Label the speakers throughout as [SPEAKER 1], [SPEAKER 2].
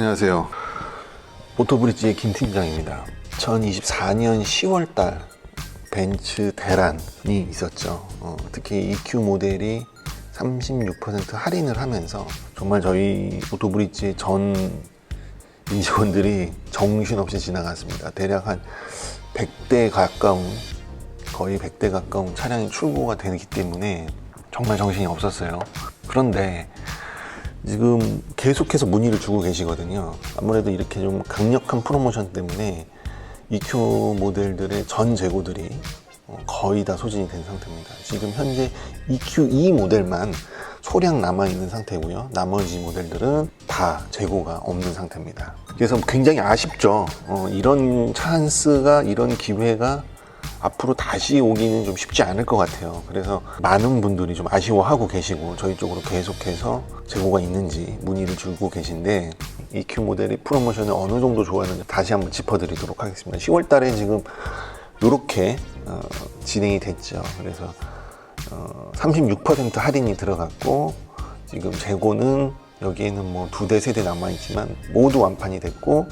[SPEAKER 1] 안녕하세요. 오토브릿지의 김 팀장입니다. 2024년 10월달 벤츠 대란이 있었죠. 어, 특히 EQ 모델이 36% 할인을 하면서 정말 저희 오토브릿지 전 임직원들이 정신없이 지나갔습니다. 대략 한 100대 가까운 거의 100대 가까운 차량이 출고가 되기 때문에 정말 정신이 없었어요. 그런데 지금 계속해서 문의를 주고 계시거든요. 아무래도 이렇게 좀 강력한 프로모션 때문에 EQ 모델들의 전 재고들이 어, 거의 다 소진이 된 상태입니다. 지금 현재 EQ2 모델만 소량 남아 있는 상태고요. 나머지 모델들은 다 재고가 없는 상태입니다. 그래서 굉장히 아쉽죠. 어, 이런 찬스가 이런 기회가 앞으로 다시 오기는 좀 쉽지 않을 것 같아요. 그래서 많은 분들이 좀 아쉬워하고 계시고 저희 쪽으로 계속해서 재고가 있는지 문의를 주고 계신데 EQ 모델의 프로모션을 어느 정도 좋아하는지 다시 한번 짚어드리도록 하겠습니다. 10월 달에 지금 이렇게 어, 진행이 됐죠. 그래서 어, 36% 할인이 들어갔고 지금 재고는 여기에는 뭐 두 대, 세 대 남아있지만 모두 완판이 됐고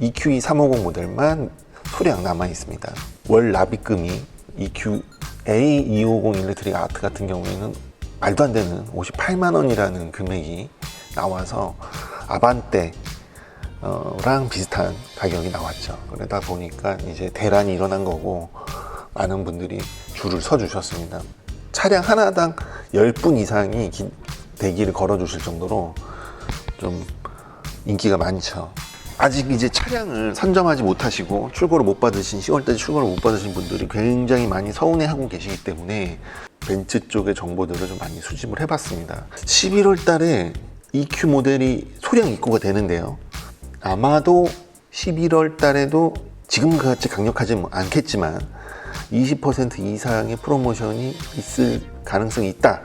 [SPEAKER 1] EQE 350 모델만 소량 남아 있습니다. 월 납입금이 EQ A250 일렉트릭 아트 같은 경우에는 말도 안 되는 58만 원이라는 금액이 나와서 아반떼 랑 비슷한 가격이 나왔죠. 그러다 보니까 이제 대란이 일어난 거고 많은 분들이 줄을 서 주셨습니다. 차량 하나당 10분 이상이 기- 대기를 걸어 주실 정도로 좀 인기가 많죠. 아직 이제 차량을 선점하지 못하시고 출고를 못 받으신 10월달에 출고를 못 받으신 분들이 굉장히 많이 서운해하고 계시기 때문에 벤츠 쪽의 정보들을 좀 많이 수집을 해봤습니다. 11월 달에 EQ 모델이 소량 입고가 되는데요. 아마도 11월 달에도 지금 같이 강력하지 않겠지만 20% 이상의 프로모션이 있을 가능성이 있다.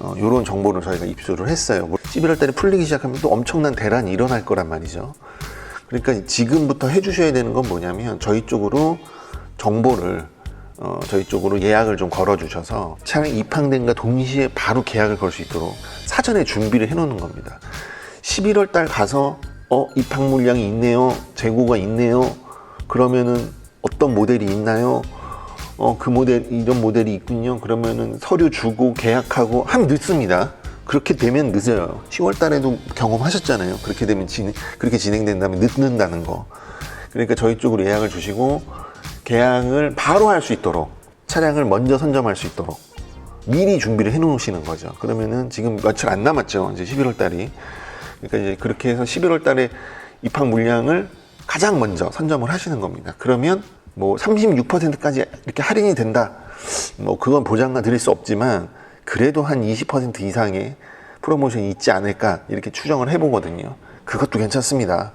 [SPEAKER 1] 어, 이런 정보를 저희가 입수를 했어요. 11월 달에 풀리기 시작하면 또 엄청난 대란이 일어날 거란 말이죠. 그러니까 지금부터 해주셔야 되는 건 뭐냐면 저희 쪽으로 정보를 어, 저희 쪽으로 예약을 좀 걸어주셔서 차량 입항된과 동시에 바로 계약을 걸 수 있도록 사전에 준비를 해놓는 겁니다. 11월 달 가서 어 입항 물량이 있네요, 재고가 있네요. 그러면은 어떤 모델이 있나요? 어 그 모델 이런 모델이 있군요. 그러면은 서류 주고 계약하고 하면 늦습니다. 그렇게 되면 늦어요. 10월 달에도 경험하셨잖아요. 그렇게 되면 진, 그렇게 진행된다면 늦는다는 거. 그러니까 저희 쪽으로 예약을 주시고 계약을 바로 할 수 있도록 차량을 먼저 선점할 수 있도록 미리 준비를 해 놓으시는 거죠. 그러면은 지금 며칠 안 남았죠. 이제 11월 달이. 그러니까 이제 그렇게 해서 11월 달에 입항 물량을 가장 먼저 선점을 하시는 겁니다. 그러면 뭐 36%까지 이렇게 할인이 된다. 뭐 그건 보장가 드릴 수 없지만 그래도 한 20% 이상의 프로모션이 있지 않을까 이렇게 추정을 해보거든요. 그것도 괜찮습니다.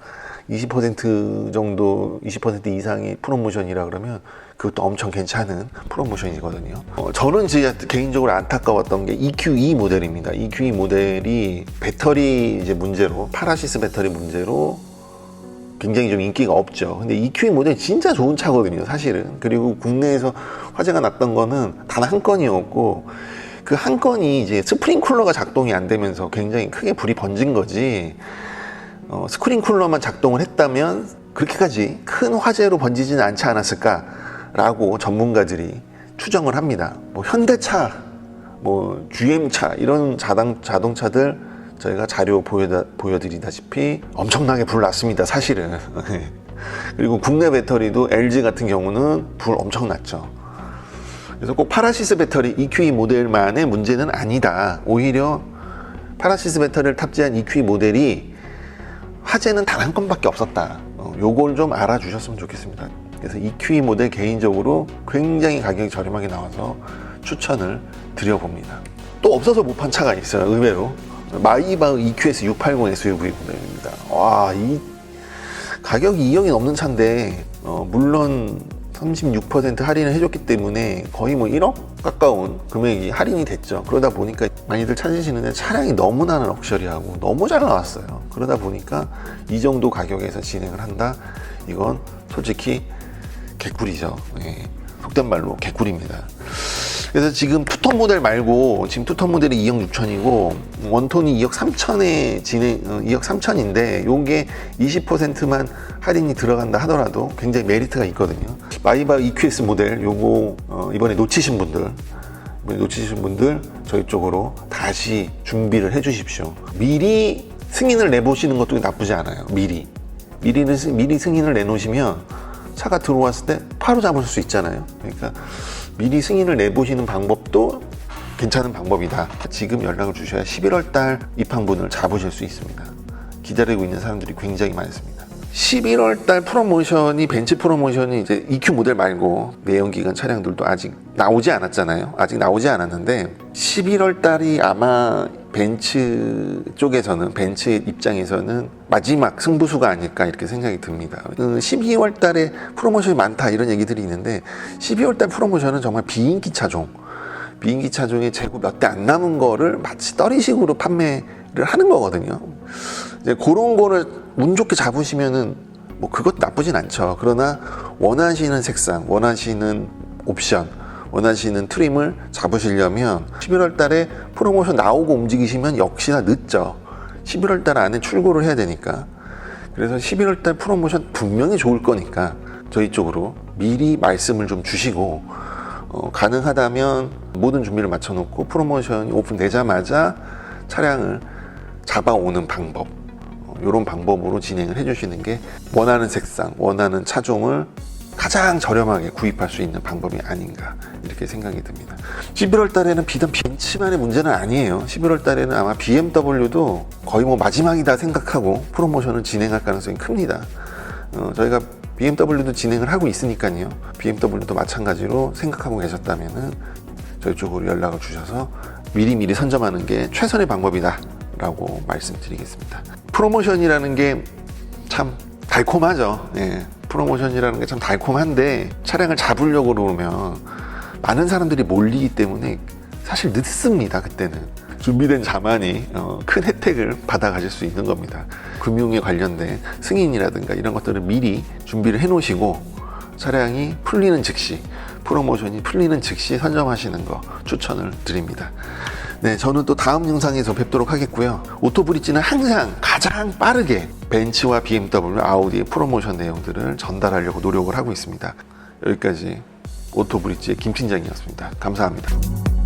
[SPEAKER 1] 20% 정도, 20% 이상의 프로모션이라 그러면 그것도 엄청 괜찮은 프로모션이거든요. 어, 저는 진짜 개인적으로 안타까웠던 게 EQ2 모델입니다. EQ2 모델이 배터리 이제 문제로, 파라시스 배터리 문제로 굉장히 좀 인기가 없죠. 근데 EQ2 모델 진짜 좋은 차거든요, 사실은. 그리고 국내에서 화제가 났던 거는 단 한 건이었고, 그 한 건이 이제 스프링 쿨러가 작동이 안 되면서 굉장히 크게 불이 번진 거지, 어, 스크린 쿨러만 작동을 했다면 그렇게까지 큰 화재로 번지지는 않지 않았을까라고 전문가들이 추정을 합니다. 뭐 현대차, 뭐 GM차 이런 자당, 자동차들 저희가 자료 보여다, 보여드리다시피 엄청나게 불 났습니다. 사실은. 그리고 국내 배터리도 LG 같은 경우는 불 엄청 났죠. 그래서 꼭 파라시스 배터리 EQE 모델만의 문제는 아니다. 오히려 파라시스 배터리를 탑재한 EQE 모델이 화재는 단 한 건밖에 없었다. 어, 요걸 좀 알아주셨으면 좋겠습니다. 그래서 EQE 모델 개인적으로 굉장히 가격이 저렴하게 나와서 추천을 드려봅니다. 또 없어서 못 판 차가 있어요. 의외로 마이바흐 EQS 680 SUV 모델입니다. 와, 이 가격이 2억이 넘는 차인데 어, 물론 36% 할인을 해줬기 때문에 거의 뭐 1억 가까운 금액이 할인이 됐죠. 그러다 보니까 많이들 찾으시는데 차량이 너무나 럭셔리하고 너무 잘 나왔어요. 그러다 보니까 이 정도 가격에서 진행을 한다? 이건 솔직히 개꿀이죠. 예. 속된 말로 개꿀입니다. 그래서 지금 투톤 모델 말고 지금 투톤 모델이 2억 6천이고 원톤이 2억 3천에 진행 어, 2억 3천인데 요게 20%만 할인이 들어간다 하더라도 굉장히 메리트가 있거든요. 마이바 EQS 모델 요거 어, 이번에 놓치신 분들 이번에 놓치신 분들 저희 쪽으로 다시 준비를 해 주십시오. 미리 승인을 내보시는 것도 나쁘지 않아요. 미리. 미리는, 승- 미리 승인을 내놓으시면 차가 들어왔을 때 바로 잡을 수 있잖아요. 그러니까 미리 승인을 내보시는 방법도 괜찮은 방법이다. 지금 연락을 주셔야 11월 달 입항분을 잡으실 수 있습니다. 기다리고 있는 사람들이 굉장히 많습니다. 11월 달 프로모션이 벤츠 프로모션이 이제 EQ 모델 말고 내연기관 차량들도 아직 나오지 않았잖아요. 아직 나오지 않았는데 11월 달이 아마 벤츠 쪽에서는 벤츠 입장에서는 마지막 승부수가 아닐까 이렇게 생각이 듭니다. 12월 달에 프로모션이 많다 이런 얘기들이 있는데 12월 달 프로모션은 정말 비인기 차종 비인기 차종의 재고 몇 대 안 남은 거를 마치 떨이식으로 판매를 하는 거거든요. 이제 그런 거를 운 좋게 잡으시면은 뭐 그것도 나쁘진 않죠. 그러나 원하시는 색상, 원하시는 옵션, 원하시는 트림을 잡으시려면 11월 달에 프로모션 나오고 움직이시면 역시나 늦죠. 11월 달 안에 출고를 해야 되니까. 그래서 11월 달 프로모션 분명히 좋을 거니까 저희 쪽으로 미리 말씀을 좀 주시고 어, 가능하다면 모든 준비를 맞춰놓고 프로모션이 오픈되자마자 차량을 잡아오는 방법 이런 방법으로 진행을 해주시는 게 원하는 색상, 원하는 차종을 가장 저렴하게 구입할 수 있는 방법이 아닌가 이렇게 생각이 듭니다. 11월 달에는 비단 벤츠만의 문제는 아니에요. 11월 달에는 아마 BMW도 거의 뭐 마지막이다 생각하고 프로모션을 진행할 가능성이 큽니다. 어, 저희가 BMW도 진행을 하고 있으니까요. BMW도 마찬가지로 생각하고 계셨다면은 저희 쪽으로 연락을 주셔서 미리미리 선점하는 게 최선의 방법이다라고 말씀드리겠습니다. 프로모션이라는 게 참 달콤하죠. 예. 프로모션이라는 게 참 달콤한데 차량을 잡으려고 그러면 많은 사람들이 몰리기 때문에 사실 늦습니다. 그때는 준비된 자만이 어, 큰 혜택을 받아 가실 수 있는 겁니다. 금융에 관련된 승인이라든가 이런 것들을 미리 준비를 해 놓으시고 차량이 풀리는 즉시 프로모션이 풀리는 즉시 선점하시는 거 추천을 드립니다. 네, 저는 또 다음 영상에서 뵙도록 하겠고요. 오토브릿지는 항상 가장 빠르게 벤츠와 BMW, 아우디의 프로모션 내용들을 전달하려고 노력을 하고 있습니다. 여기까지 오토브릿지의 김 팀장이었습니다. 감사합니다.